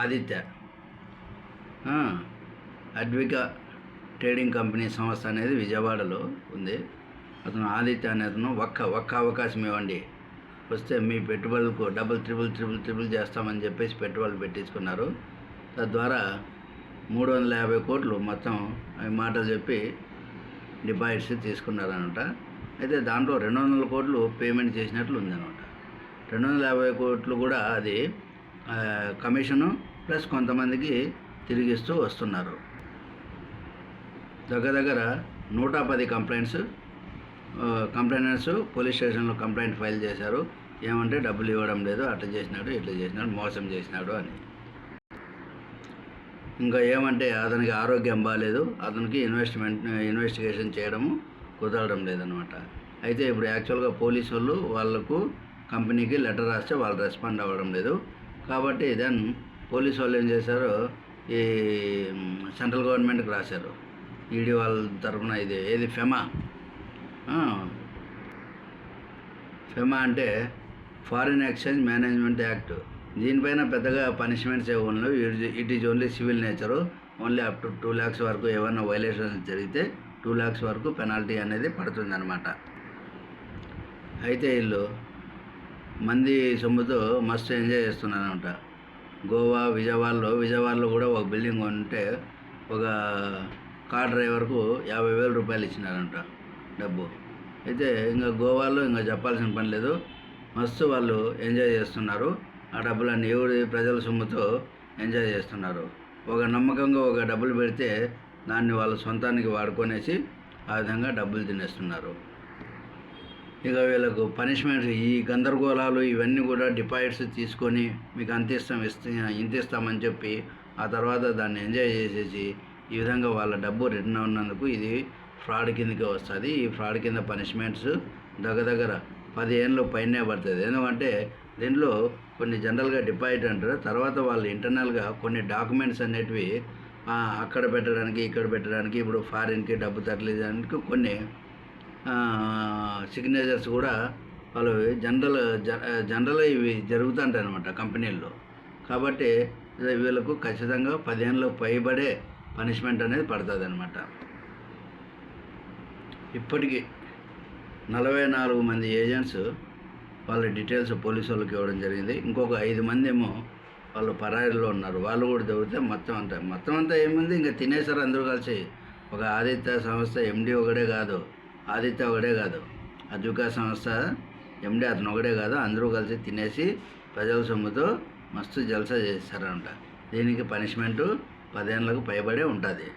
Aditya. అడ్వికా trading company సంస్థ అనేది విజయవాడలో ఉంది. అతను ఆదిత్య అనే అతను ఒక్క ఒక్క అవకాశం ఇవ్వండి. వస్తే మీ పెట్టుబడులకు డబుల్ త్రిబుల్ త్రిబుల్ త్రిబుల్ చేస్తామని చెప్పేసి పెట్టుబడులు పెట్టించుకున్నారు. తద్వారా మూడు వందల యాభై కోట్లు మొత్తం ఈ మాటలు చెప్పి డిపాజిట్స్ తీసుకున్నారనమాట అయితే దాంట్లో రెండు వందల కోట్లు పేమెంట్ చేసినట్లు ఉందనమాట రెండు వందల యాభై కోట్లు కూడా అది కమిషను ప్లస్ కొంతమందికి తిరిగిస్తూ వస్తున్నారు. దగ్గర దగ్గర నూట పది కంప్లైంట్స్ కంప్లైనర్స్ పోలీస్ స్టేషన్లో కంప్లైంట్ ఫైల్ చేశారు. ఏమంటే డబ్బులు ఇవ్వడం లేదు అట్లా చేసినాడు ఇట్లా చేసినాడు మోసం చేసినాడు అని. ఇంకా ఏమంటే అతనికి ఆరోగ్యం బాగాలేదు అతనికి ఇన్వెస్ట్మెంట్ ఇన్వెస్టిగేషన్ చేయడము కుదరడం లేదనమాట. అయితే ఇప్పుడు యాక్చువల్గా పోలీసు వాళ్ళు వాళ్ళకు కంపెనీకి లెటర్ రాస్తే వాళ్ళు రెస్పాండ్ అవ్వడం లేదు. కాబట్టి దెన్ పోలీసు వాళ్ళు ఏం చేశారు? ఈ సెంట్రల్ గవర్నమెంట్కి రాశారు. ఈడీ వాళ్ళ తరఫున ఇది ఏది ఫెమా? ఫెమా అంటే ఫారిన్ ఎక్స్చేంజ్ మేనేజ్మెంట్ యాక్ట్ దీనిపైన పెద్దగా పనిష్మెంట్స్ ఏమి it is only civil nature only up to two lakhs వరకు ఏమైనా వైలేషన్స్ జరిగితే టూ ల్యాక్స్ వరకు పెనాల్టీ అనేది పడుతుంది అనమాట అయితే వీళ్ళు మంది సొమ్ముతో మస్తు ఎంజాయ్ చేస్తున్నారనమాట గోవా విజయవాడలో విజయవాడలో కూడా ఒక బిల్డింగ్ ఉంటే ఒక కార్ డ్రైవర్కు యాభై వేల రూపాయలు ఇచ్చినారంట డబ్బు. అయితే ఇంకా గోవాలో ఇంకా చెప్పాల్సిన పని లేదు. మస్తు వాళ్ళు ఎంజాయ్ చేస్తున్నారు. ఆ డబ్బులన్నీ ఎవరి ప్రజల సొమ్ముతో ఎంజాయ్ చేస్తున్నారు. ఒక నమ్మకంగా ఒక డబ్బులు పెడితే దాన్ని వాళ్ళ సొంతానికి వాడుకొనేసి ఆ విధంగా డబ్బులు తినేస్తున్నారు. ఇక వీళ్ళకు పనిష్మెంట్ ఈ గందరగోళాలు ఇవన్నీ కూడా డిపాజిట్స్ తీసుకొని మీకు అంత ఇస్తాం ఇస్తా ఇంత ఇస్తామని చెప్పి ఆ తర్వాత దాన్ని ఎంజాయ్ చేసేసి ఈ విధంగా వాళ్ళ డబ్బు రిటర్న్ ఉన్నందుకు ఇది ఫ్రాడ్ కిందకే వస్తుంది. ఈ ఫ్రాడ్ కింద పనిష్మెంట్స్ దగ్గర దగ్గర పది ఏళ్ళు పైనే పడుతుంది. ఎందుకంటే దీంట్లో కొన్ని జనరల్గా డిపాజిట్ అంటారు. తర్వాత వాళ్ళు ఇంటర్నల్గా కొన్ని డాక్యుమెంట్స్ అనేటివి అక్కడ పెట్టడానికి ఇక్కడ పెట్టడానికి ఇప్పుడు ఫారిన్కి డబ్బు తరలించడానికి కొన్ని సిగ్నేచర్స్ కూడా వాళ్ళు జనరల్ జనరల్ ఇవి జరుగుతుంటాయి అనమాట కంపెనీల్లో. కాబట్టి వీళ్ళకు ఖచ్చితంగా పదిహేనులో పైబడే పనిష్మెంట్ అనేది పడుతుంది అనమాట ఇప్పటికీ నలభై నాలుగు మంది ఏజెంట్స్ వాళ్ళ డీటెయిల్స్ పోలీసు వాళ్ళకి ఇవ్వడం జరిగింది. ఇంకొక ఐదు మంది ఏమో వాళ్ళు పరాయిలో ఉన్నారు. వాళ్ళు కూడా దొరికితే మొత్తం అంతా మొత్తం అంతా ఏముంది? ఇంకా తినేసారు అందరూ కలిసి. ఒక ఆదిత్య సంస్థ ఎండి ఒకడే కాదు. ఆదిత్య ఒకడే కాదు. అద్వికా సంస్థ ఎండి అతను ఒకడే కాదు. అందరూ కలిసి తినేసి ప్రజల సొమ్ముతో మస్తు జల్సా చేస్తారంట దీనికి పనిష్మెంటు పదేళ్ళకు పైబడే ఉంటుంది.